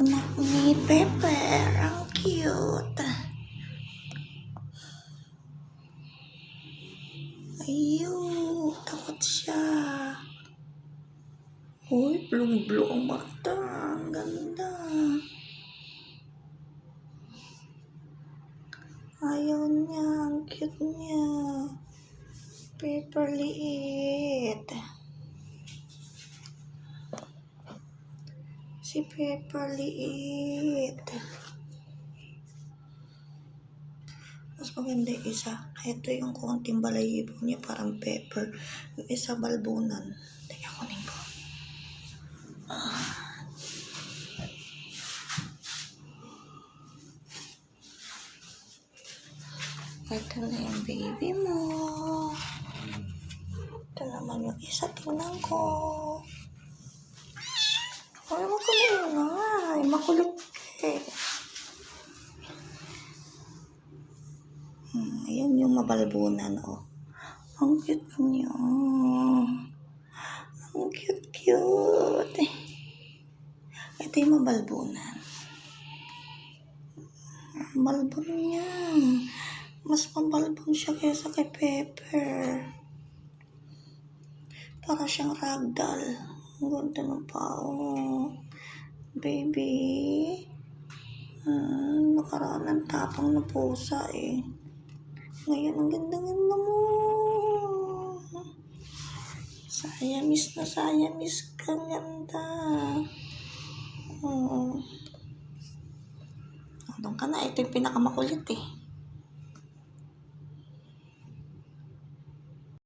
Anak ni Pepper. Ang cute. Ayun. Takot siya. Uy, blue-blue ang mata. Ang ganda. Ayaw niya. Ang cute niya. Pepper liit. Si Pepper liit. Mas maganda yung isa. Ito yung konting balayibo niya parang pepper. Yung isa balbunan. Teka, kunin ko. Ah. Ito na yung baby mo. Ito naman yung isa. Tingnan ko. Ay, makulit nga. Ay, makulit eh. Hmm, ayan yung mabalbunan, oh. Ang cute niya. Ang cute-cute. Ito yung mabalbunan. Ang balbon niya. Mas mabalbon siya kaysa kay Pepper. Para siyang ragdoll. Ang ganda ng pao. Baby. Hmm, nakaraan ng tapang na pusa eh. Ngayon, ang ganda-ganda mo. Saya miss na saya miss kang ganda. Oo. Oh. Doon ka na. Ito yung pinakamakulit eh.